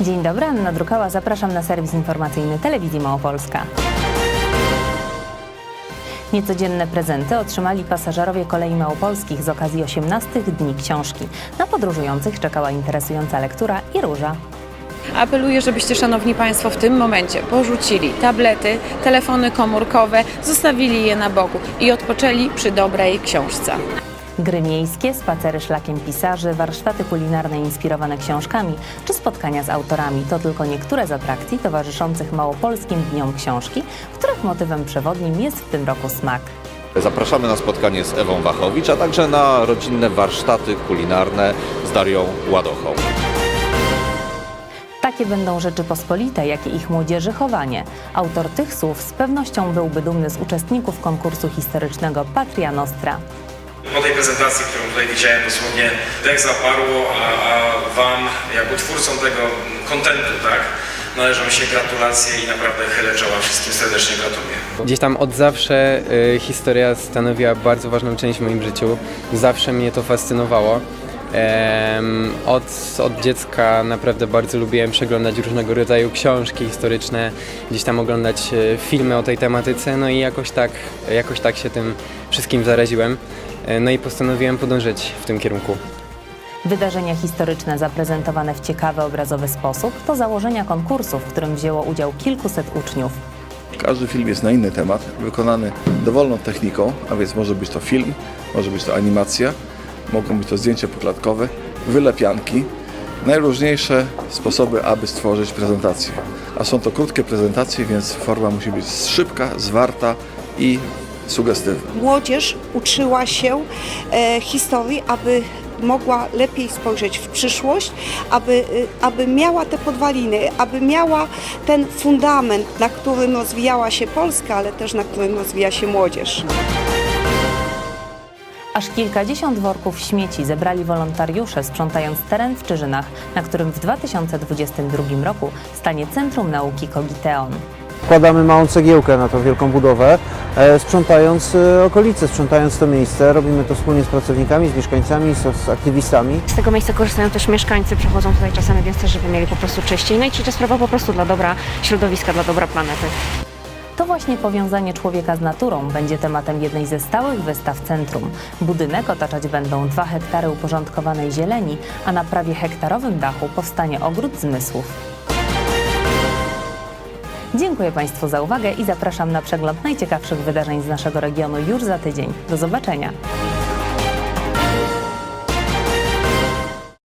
Dzień dobry, Anna Drukała, zapraszam na serwis informacyjny Telewizji Małopolska. Niecodzienne prezenty otrzymali pasażerowie kolei małopolskich z okazji 18 Dni Książki. Na podróżujących czekała interesująca lektura i róża. Apeluję, żebyście, Szanowni Państwo, w tym momencie porzucili tablety, telefony komórkowe, zostawili je na boku i odpoczęli przy dobrej książce. Gry miejskie, spacery szlakiem pisarzy, warsztaty kulinarne inspirowane książkami czy spotkania z autorami to tylko niektóre z atrakcji towarzyszących Małopolskim Dniom Książki, których motywem przewodnim jest w tym roku smak. Zapraszamy na spotkanie z Ewą Wachowicz, a także na rodzinne warsztaty kulinarne z Darią Ładochą. Takie będą Rzeczypospolite, jak i ich młodzieży chowanie. Autor tych słów z pewnością byłby dumny z uczestników konkursu historycznego Patria Nostra. Po tej prezentacji, którą tutaj widziałem, dosłownie dech zaparło, a, a Wam, jako twórcom tego kontentu, tak, należą się gratulacje i naprawdę chylę czoła wszystkim serdecznie gratuluję. Gdzieś tam od zawsze y, historia stanowiła bardzo ważną część w moim życiu. Zawsze mnie to fascynowało. Od, od dziecka naprawdę bardzo lubiłem przeglądać różnego rodzaju książki historyczne, gdzieś tam oglądać e, filmy o tej tematyce, no i jakoś tak, jakoś tak się tym wszystkim zaraziłem. E, No i postanowiłem podążyć w tym kierunku. Wydarzenia historyczne zaprezentowane w ciekawy, obrazowy sposób to założenia konkursu, w którym wzięło udział kilkuset uczniów. Każdy film jest na inny temat, wykonany dowolną techniką, a więc może być to film, może być to animacja, mogą być to zdjęcia poklatkowe, wylepianki, najróżniejsze sposoby, aby stworzyć prezentację. A są to krótkie prezentacje, więc forma musi być szybka, zwarta i sugestywna. młodzież uczyła się e, historii, aby mogła lepiej spojrzeć w przyszłość, aby, y, aby miała te podwaliny, aby miała ten fundament, na którym rozwijała się Polska, ale też na którym rozwija się młodzież. Aż kilkadziesiąt worków śmieci zebrali wolontariusze sprzątając teren w Czyżynach, na którym w 2022 roku stanie Centrum Nauki Kogiteon. Wkładamy małą cegiełkę na tą wielką budowę, e, sprzątając e, okolice, sprzątając to miejsce. Robimy to wspólnie z pracownikami, z mieszkańcami, z, aktywistami. Z tego miejsca korzystają też mieszkańcy, przychodzą tutaj czasami, więc też, żeby mieli po prostu czyściej. No i trzecia sprawa po prostu dla dobra środowiska, dla dobra planety. To właśnie powiązanie człowieka z naturą będzie tematem jednej ze stałych wystaw centrum. Budynek otaczać będą dwa hektary uporządkowanej zieleni, a na prawie hektarowym dachu powstanie ogród zmysłów. Dziękuję Państwu za uwagę i zapraszam na przegląd najciekawszych wydarzeń z naszego regionu już za tydzień. Do zobaczenia.